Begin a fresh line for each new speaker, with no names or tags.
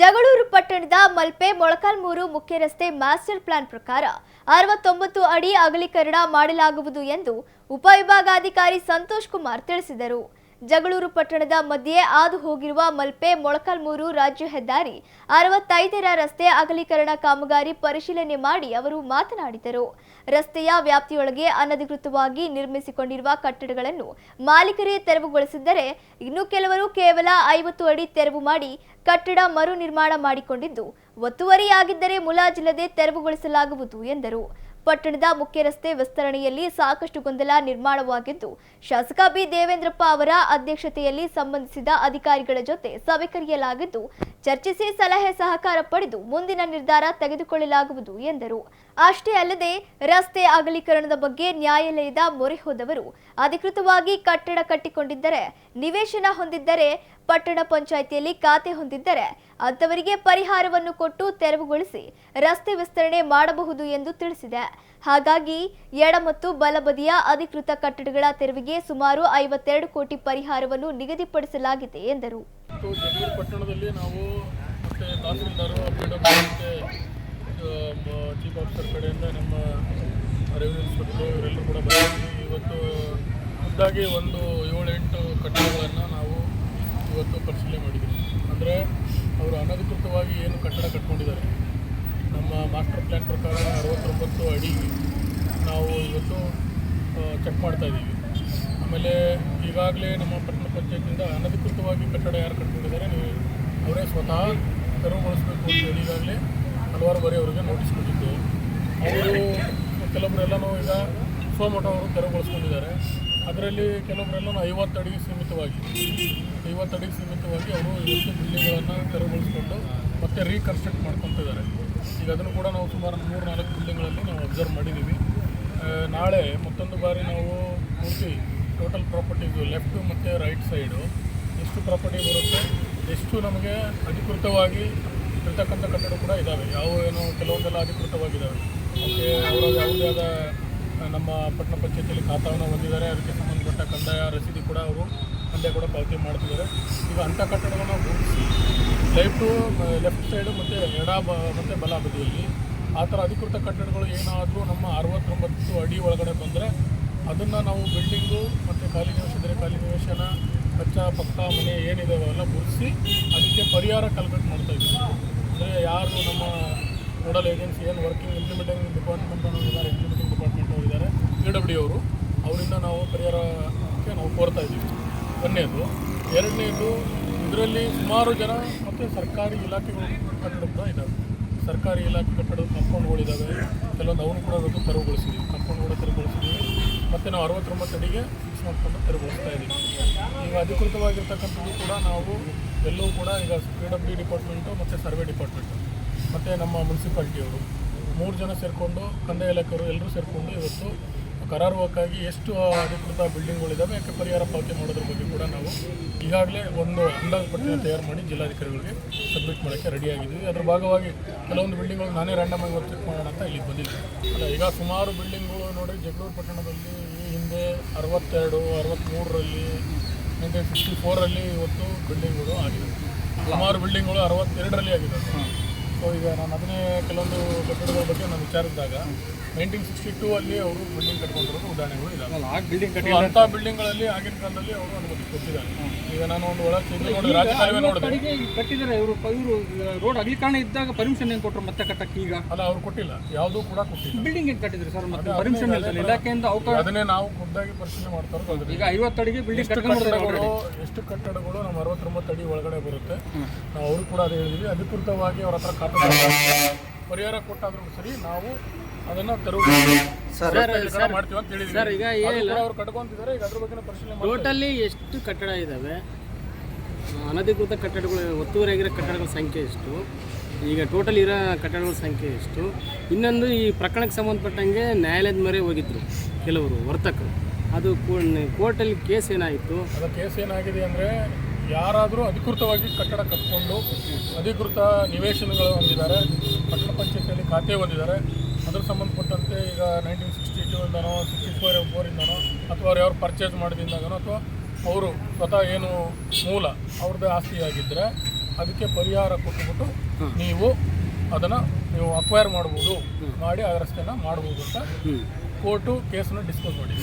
ಜಗಳೂರು ಪಟ್ಟಣದ ಮಲ್ಪೆ ಮೊಳಕಾಲ್ಮೂರು ಮುಖ್ಯ ರಸ್ತೆ ಮಾಸ್ಟರ್ ಪ್ಲಾನ್ ಪ್ರಕಾರ ಅರವತ್ತೊಂಬತ್ತು ಅಡಿ ಅಗಲೀಕರಣ ಮಾಡಲಾಗುವುದು ಎಂದು ಉಪವಿಭಾಗಾಧಿಕಾರಿ ಸಂತೋಷ್ ಕುಮಾರ್ ತಿಳಿಸಿದರು. ಜಗಳೂರು ಪಟ್ಟಣದ ಮಧ್ಯೆ ಆದು ಹೋಗಿರುವ ಮಲ್ಪೆ ಮೊಳಕಾಲ್ಮೂರು ರಾಜ್ಯ ಹೆದ್ದಾರಿ ಅರವತ್ತೈದರ ರಸ್ತೆ ಅಗಲೀಕರಣ ಕಾಮಗಾರಿ ಪರಿಶೀಲನೆ ಮಾಡಿ ಅವರು ಮಾತನಾಡಿದರು. ರಸ್ತೆಯ ವ್ಯಾಪ್ತಿಯೊಳಗೆ ಅನಧಿಕೃತವಾಗಿ ನಿರ್ಮಿಸಿಕೊಂಡಿರುವ ಕಟ್ಟಡಗಳನ್ನು ಮಾಲೀಕರೇ ತೆರವುಗೊಳಿಸಿದ್ದರೆ ಇನ್ನು ಕೆಲವರು ಕೇವಲ ಐವತ್ತು ಅಡಿ ತೆರವು ಮಾಡಿ ಕಟ್ಟಡ ಮರು ನಿರ್ಮಾಣ ಮಾಡಿಕೊಂಡಿದ್ದು, ಒತ್ತುವರಿಯಾಗಿದ್ದರೆ ಮುಲಾಜಿಲ್ಲದೆ ತೆರವುಗೊಳಿಸಲಾಗುವುದು ಎಂದರು. ಪಟ್ಟಣದ ಮುಖ್ಯ ರಸ್ತೆ ವಿಸ್ತರಣೆಯಲ್ಲಿ ಸಾಕಷ್ಟು ಗೊಂದಲ ನಿರ್ಮಾಣವಾಗಿದ್ದು, ಶಾಸಕ ಬಿ ದೇವೇಂದ್ರಪ್ಪ ಅವರ ಅಧ್ಯಕ್ಷತೆಯಲ್ಲಿ ಸಂಬಂಧಿಸಿದ ಅಧಿಕಾರಿಗಳ ಜೊತೆ ಸಭೆ ಕರೆಯಲಾಗಿದ್ದು, ಚರ್ಚಿಸಿ ಸಲಹೆ ಸಹಕಾರ ಪಡೆದು ಮುಂದಿನ ನಿರ್ಧಾರ ತೆಗೆದುಕೊಳ್ಳಲಾಗುವುದು ಎಂದರು. ಅಷ್ಟೇ ಅಲ್ಲದೆ, ರಸ್ತೆ ಅಗಲೀಕರಣದ ಬಗ್ಗೆ ನ್ಯಾಯಾಲಯದ ಮೊರೆ ಹೋದವರು ಅಧಿಕೃತವಾಗಿ ಕಟ್ಟಡ ಕಟ್ಟಿಕೊಂಡಿದ್ದರೆ, ನಿವೇಶನ ಹೊಂದಿದ್ದರೆ ಪಟ್ಟಣ ಪಂಚಾಯಿತಿಯಲ್ಲಿ ಖಾತೆ ಹೊಂದಿದ್ದರೆ ಅಂತವರಿಗೆ ಪರಿಹಾರವನ್ನು ಕೊಟ್ಟು ತೆರವುಗೊಳಿಸಿ ರಸ್ತೆ ವಿಸ್ತರಣೆ ಮಾಡಬಹುದು ಎಂದು ತಿಳಿಸಿದೆ. ಹಾಗಾಗಿ ಎಡ ಮತ್ತು ಬಲಬದಿಯ ಅಧಿಕೃತ ಕಟ್ಟಡಗಳ ತೆರವಿಗೆ ಸುಮಾರು ಐವತ್ತೆರಡು ಕೋಟಿ ಪರಿಹಾರವನ್ನು ನಿಗದಿಪಡಿಸಲಾಗಿದೆ, ಎಂದರು.
ಇವತ್ತು ಒಂದು ಏಳೆಂಟು ಕಟ್ಟಡಗಳನ್ನು ನಾವು ಇವತ್ತು ಪರಿಶೀಲನೆ ಮಾಡಿದ್ದೀವಿ. ಅಂದರೆ ಅವರು ಅನಧಿಕೃತವಾಗಿ ಏನು ಕಟ್ಟಡ ಕಟ್ಕೊಂಡಿದ್ದಾರೆ. ನಮ್ಮ ಮಾಸ್ಟರ್ ಪ್ಲ್ಯಾನ್ ಪ್ರಕಾರ ಅರವತ್ತೊಂಬತ್ತು ಅಡಿ ನಾವು ಇವತ್ತು ಚೆಕ್ ಮಾಡ್ತಾ ಇದ್ದೀವಿ. ಆಮೇಲೆ ಈಗಾಗಲೇ ನಮ್ಮ ಪಟ್ಟಣ ಪಂಚಾಯತಿಯಿಂದ ಅನಧಿಕೃತವಾಗಿ ಕಟ್ಟಡ ಯಾರು ಕಟ್ಕೊಂಡಿದ್ದಾರೆ ನೀವು ಅವರೇ ಸ್ವತಃ ತೆರವುಗೊಳಿಸಬೇಕು ಅಂತ ಈಗಾಗಲೇ ಹಲವಾರು ಬಾರಿ ಅವರಿಗೆ ನೋಟಿಸ್ ಕೊಟ್ಟಿದ್ದೇವೆ ಅವರು ಕೆಲವೊಬ್ಬರೆಲ್ಲನೂ ಈಗ ಸೋಮಠ ಅವರು ತೆರವುಗೊಳಿಸ್ಕೊಂಡಿದ್ದಾರೆ ಅದರಲ್ಲಿ ಕೆಲವರೆಲ್ಲ ಐವತ್ತು ಅಡಿಗೆ ಸೀಮಿತವಾಗಿ, ಐವತ್ತು ಅಡಿಗೆ ಸೀಮಿತವಾಗಿ ಅವರು ಇವತ್ತು ಬಿಲ್ಡಿಂಗ್ಗಳನ್ನು ತೆರವುಗೊಳಿಸ್ಕೊಂಡು ಮತ್ತೆ ರೀಕನ್ಸ್ಟ್ರಕ್ಟ್ ಮಾಡ್ಕೊತಿದ್ದಾರೆ ಈಗ ಅದನ್ನು ಕೂಡ ನಾವು ಸುಮಾರು ಮೂರು ನಾಲ್ಕು ಬಿಲ್ಡಿಂಗ್ಗಳಲ್ಲಿ ನಾವು ಅಬ್ಸರ್ವ್ ಮಾಡಿದ್ದೀವಿ. ನಾಳೆ ಮತ್ತೊಂದು ಬಾರಿ ನಾವು ಪೂರ್ತಿ ಟೋಟಲ್ ಪ್ರಾಪರ್ಟೀಸು ಲೆಫ್ಟು ಮತ್ತು ರೈಟ್ ಸೈಡು ಎಷ್ಟು ಪ್ರಾಪರ್ಟಿ ಬರುತ್ತೆ, ಎಷ್ಟು ನಮಗೆ ಅಧಿಕೃತವಾಗಿ ಇರ್ತಕ್ಕಂಥ ಕಟ್ಟಡ ಕೂಡ ಇದ್ದಾವೆ. ಯಾವ ಏನೋ ಕೆಲವೊಂದೆಲ್ಲ ಅಧಿಕೃತವಾಗಿದ್ದಾವೆ. ಅವರ ಯಾವುದೇ ಆದ ನಮ್ಮ ಪಟ್ಟಣ ಪಂಚಾಯತಿಯಲ್ಲಿ ಖಾತಾವನ್ನು ಹೊಂದಿದ್ದಾರೆ. ಅದಕ್ಕೆ ಸಂಬಂಧಪಟ್ಟ ಕಂದಾಯ ರಸೀದಿ ಕೂಡ ಅವರು ಕಂದಾಯ ಕೂಡ ಪಾವತಿ ಮಾಡ್ತಿದ್ದಾರೆ. ಈಗ ಅಂಥ ಕಟ್ಟಡವನ್ನು ಗುರುತಿಸಿ ಲೈಫು ಲೆಫ್ಟ್ ಸೈಡು ಮತ್ತು ಎಡ ಬ, ಮತ್ತು ಬಲ ಬದಿಯಲ್ಲಿ ಆ ಥರ ಅಧಿಕೃತ ಕಟ್ಟಡಗಳು ಏನಾದರೂ ನಮ್ಮ ಅರವತ್ತೊಂಬತ್ತು ಅಡಿ ಒಳಗಡೆ ಬಂದರೆ ಅದನ್ನು ನಾವು ಬಿಲ್ಡಿಂಗು ಮತ್ತು ಖಾಲಿ ನಿವೇಶ ಇದ್ದರೆ ಖಾಲಿ ನಿವೇಶನ ಕಚ್ಚ, ಪಕ್ಕ, ಮನೆ ಏನಿದಾವೆ ಅವೆಲ್ಲ ಗುರುತಿಸಿ ಅದಕ್ಕೆ ಪರಿಹಾರ ಕ್ಯಾಲ್ಕುಲೇಟ್ ಮಾಡ್ತಾ ಇದ್ದೀವಿ. ಅಂದರೆ ಯಾರು ನಮ್ಮ ನೋಡಲ್ ಏಜೆನ್ಸಿ ಏನು ವರ್ಕಿಂಗ್ ಇಂಪ್ಲಿಮೆಂಟಿಂಗ್ ಡಿಪಾರ್ಟ್ಮೆಂಟ್ ಅನ್ನೋದಿದ್ದಾರೆ ಇಂಪ್ಲಿಮೆಂಟಿಂಗ್ ಡಿಪಾರ್ಟ್ಮೆಂಟ್ ಅವರು ಎ ಡಬ್ಲ್ಯೂ ಅವರು. ಅವರಿಂದ ನಾವು ಪರಿಹಾರಕ್ಕೆ ನಾವು ಕೋರ್ತಾ ಇದ್ದೀವಿ. ಒಂದನೇದು ಎರಡನೇದು, ಇದರಲ್ಲಿ ಸುಮಾರು ಜನ ಮತ್ತು ಸರ್ಕಾರಿ ಇಲಾಖೆಗಳು ಕಟ್ಟಡ ಕೂಡ ಇದ್ದಾವೆ ಸರ್ಕಾರಿ ಇಲಾಖೆ ಕಟ್ಟಡದ ಕಂಪೌಂಡ್ಗಳಿದ್ದಾವೆ ಕೆಲವೊಂದು ಅವನು ಕೂಡ ಇವತ್ತು ತೆರವುಗೊಳಿಸಿದ್ದೀವಿ ಕಾಂಪೌಂಡ್ ಕೂಡ ತೆರವುಗೊಳಿಸಿದ್ದೀವಿ ಮತ್ತು ನಾವು ಅರವತ್ತೊಂಬತ್ತು ಅಡಿಗೆ ಫಿಕ್ಸ್ ಮಾಡಿಕೊಂಡು ತೆರವುಗೊಳಿಸ್ತಾ ಇದ್ದೀವಿ. ಈಗ ಅಧಿಕೃತವಾಗಿರ್ತಕ್ಕಂಥದ್ದು ಕೂಡ ನಾವು ಎಲ್ಲವೂ ಕೂಡ ಈಗ ಪಿ ಡಬ್ಲ್ಯೂ ಡಿಪಾರ್ಟ್ಮೆಂಟು ಮತ್ತು ಸರ್ವೆ ಡಿಪಾರ್ಟ್ಮೆಂಟು ಮತ್ತು ನಮ್ಮ ಮುನ್ಸಿಪಾಲ್ಟಿಯವರು ಮೂರು ಜನ ಸೇರಿಕೊಂಡು, ಕಂದಾಯ ಇಲಾಖೆಯವರು ಎಲ್ಲರೂ ಸೇರಿಕೊಂಡು ಇವತ್ತು ಕರಾರುವಕ್ಕಾಗಿ ಎಷ್ಟು ಅಧಿಕೃತ ಬಿಲ್ಡಿಂಗ್ಗಳಿದ್ದಾವೆ ಯಾಕೆ ಪರಿಹಾರ ಪಾವತಿ ಮಾಡೋದ್ರ ಬಗ್ಗೆ ಕೂಡ ನಾವು ಈಗಾಗಲೇ ಒಂದು ಅಂದಾಜು ಪಟ್ಟಿನ ತಯಾರು ಮಾಡಿ ಜಿಲ್ಲಾಧಿಕಾರಿಗಳಿಗೆ ಸಬ್ಮಿಟ್ ಮಾಡೋಕ್ಕೆ ರೆಡಿಯಾಗಿದ್ದೀವಿ ಅದರ ಭಾಗವಾಗಿ ಕೆಲವೊಂದು ಬಿಲ್ಡಿಂಗ್ಗಳು ನಾನೇ ರ್ಯಾಂಡಮ್ ಆಗಿ ಚೆಕ್ ಮಾಡೋಣ ಅಂತ ಇಲ್ಲಿಗೆ ಬಂದಿದ್ದೆ ಅಲ್ಲ, ಈಗ ಸುಮಾರು ಬಿಲ್ಡಿಂಗ್ಗಳು ನೋಡಿ ಜಗಳೂರು ಪಟ್ಟಣದಲ್ಲಿ ಈ ಹಿಂದೆ ಅರವತ್ತೆರಡು ಅರವತ್ತ್ಮೂರರಲ್ಲಿ ನೈನ್ಟೀನ್ ಸಿಕ್ಸ್ಟಿ ಫೋರಲ್ಲಿ ಇವತ್ತು ಬಿಲ್ಡಿಂಗ್ಗಳು ಆಗಿದೆ ಸುಮಾರು ಬಿಲ್ಡಿಂಗ್ಗಳು ಅರವತ್ತೆರಡರಲ್ಲಿ ಆಗಿದೆ ಸೊ ಈಗ ನಾನು ಅದನ್ನೇ ಕೆಲವೊಂದು ಕಟ್ಟಡಗಳ ಬಗ್ಗೆ ನಾನು ವಿಚಾರಿಸಿದಾಗ ನೈನ್ಟೀನ್ ಸಿಕ್ಸ್ಟಿ ಟೂ ಅಲ್ಲಿ ಅವರು ಬಿಲ್ಡಿಂಗ್ ಕಟ್ಕೊಂಡಿರೋದು ಉದಾಹರಣೆಗಳು ಇದಾವೆ.
ಆ ಬಿಲ್ಡಿಂಗ್
ಕಟ್ಟಿದ್ರು ಅಂಥ ಬಿಲ್ಡಿಂಗ್ಗಳಲ್ಲಿ ಆಗಿನ ಕಾಲದಲ್ಲಿ ಅವರು ಅನುಮತಿ ಕೊಟ್ಟಿದ್ದಾರೆ. ಈಗ ನಾನು ಒಂದು ರಾಜಕಾಲುವೆ
ಕಟ್ಟಿದ್ದಾರೆ ಇವರು ಇವರು ರೋಡ್ ಅಗಲೀಕರಣ ಇದ್ದಾಗ ಪರ್ಮಿಷನ್ ಏನು ಕೊಟ್ಟರು ಮತ್ತೆ ಕಟ್ಟಕ್ಕೆ ಈಗ?
ಅಲ್ಲ ಅವ್ರು ಕೊಟ್ಟಿಲ್ಲ. ಯಾವುದೂ ಕೂಡ ಕೊಟ್ಟಿಲ್ಲ.
ಬಿಲ್ಡಿಂಗ್ ಹೆಂಗ್ ಕಟ್ಟಿದ್ರು ಸರ್ ಮತ್ತೆ? ಪರ್ಮಿಷನ್ ಇಲ್ಲ ಇಲಾಖೆಯಿಂದ ಅವಕಾಶ
ಅದನ್ನೇ ನಾವು ಖುದ್ದಾಗಿ ಪರಿಶೀಲನೆ ಮಾಡ್ತಾರೆ
ಈಗ ಐವತ್ತು ಅಡಿಗೆ ಬಿಲ್ಡಿಂಗ್
ಕಟ್ಟಡಗಳು ಎಷ್ಟು ಕಟ್ಟಡಗಳು ನಮ್ಮ ಅರವತ್ತೊಂಬತ್ತು ಅಡಿ ಒಳಗಡೆ ಬರುತ್ತೆ. ಅವರು ಕೂಡ ಅದು ಹೇಳಿದ್ವಿ. ಅಧಿಕೃತವಾಗಿ ಅವ್ರ ಹತ್ರ ಖಾತೆ ಪರಿಹಾರ ಕೊಟ್ಟಾದ್ರೂ ಸರಿ ನಾವು ಅದನ್ನ ಸರ್ ಮಾಡ್ತೀವಿ ಅಂತ ಹೇಳಿದ್ವಿ.
ಸರ್ ಈಗ
ಏನಿಲ್ಲ ಅವ್ರು ಕಟ್ಕೊಂತಿದ್ದಾರೆ ಈಗ ಅದ್ರ ಬಗ್ಗೆ ಪರಿಶೀಲನೆ
ಟೋಟಲಿ ಎಷ್ಟು ಕಟ್ಟಡ ಇದ್ದಾವೆ ಅನಧಿಕೃತ ಕಟ್ಟಡಗಳು ಒತ್ತುವರಿಯಾಗಿರೋ ಕಟ್ಟಡಗಳ ಸಂಖ್ಯೆ ಎಷ್ಟು? ಈಗ ಟೋಟಲ್ ಇರೋ ಕಟ್ಟಡಗಳ ಸಂಖ್ಯೆ ಎಷ್ಟು? ಇನ್ನೊಂದು ಈ ಪ್ರಕರಣಕ್ಕೆ ಸಂಬಂಧಪಟ್ಟಂಗೆ ನ್ಯಾಯಾಲಯದ ಮೊರೆ ಹೋಗಿದ್ರು ಕೆಲವರು ವರ್ತಕರು. ಅದು ಕೋರ್ಟಲ್ಲಿ ಕೇಸ್ ಏನಾಯಿತು?
ಅದು ಕೇಸ್ ಏನಾಗಿದೆ ಅಂದರೆ ಯಾರಾದರೂ ಅಧಿಕೃತವಾಗಿ ಕಟ್ಟಡ ಕಟ್ಕೊಂಡು ಅಧಿಕೃತ ನಿವೇಶನಗಳು ಹೊಂದಿದ್ದಾರೆ ಪಟ್ಟಣ ಪಂಚಾಯತಿಯಲ್ಲಿ ಖಾತೆ ಹೊಂದಿದ್ದಾರೆ ಅದ್ರ ಸಂಬಂಧಪಟ್ಟಂತೆ ಈಗ ನೈನ್ಟೀನ್ ಸಿಕ್ಸ್ಟಿ ಟೂ ಇಂದನೋ ಸಿಕ್ಸ್ಟಿ ಫೋರ್ ಫೋರಿಂದನೋ ಅಥವಾ ಅವ್ರು ಯಾರು ಪರ್ಚೇಸ್ ಮಾಡಿದಿಂದಾಗನೋ ಅಥವಾ ಅವರು ಸ್ವತಃ ಏನು ಮೂಲ ಅವ್ರದ್ದೇ ಆಸ್ತಿ ಆಗಿದ್ದರೆ ಅದಕ್ಕೆ ಪರಿಹಾರ ಕೊಟ್ಟುಬಿಟ್ಟು ನೀವು ಅದನ್ನು ನೀವು ಅಕ್ವೈರ್ ಮಾಡ್ಬೋದು ಮಾಡಿ ಆ ರಸ್ತೆಯನ್ನು ಮಾಡ್ಬೋದು ಅಂತ ಕೋರ್ಟು ಕೇಸನ್ನು ಡಿಸ್ಕಸ್ ಮಾಡಿ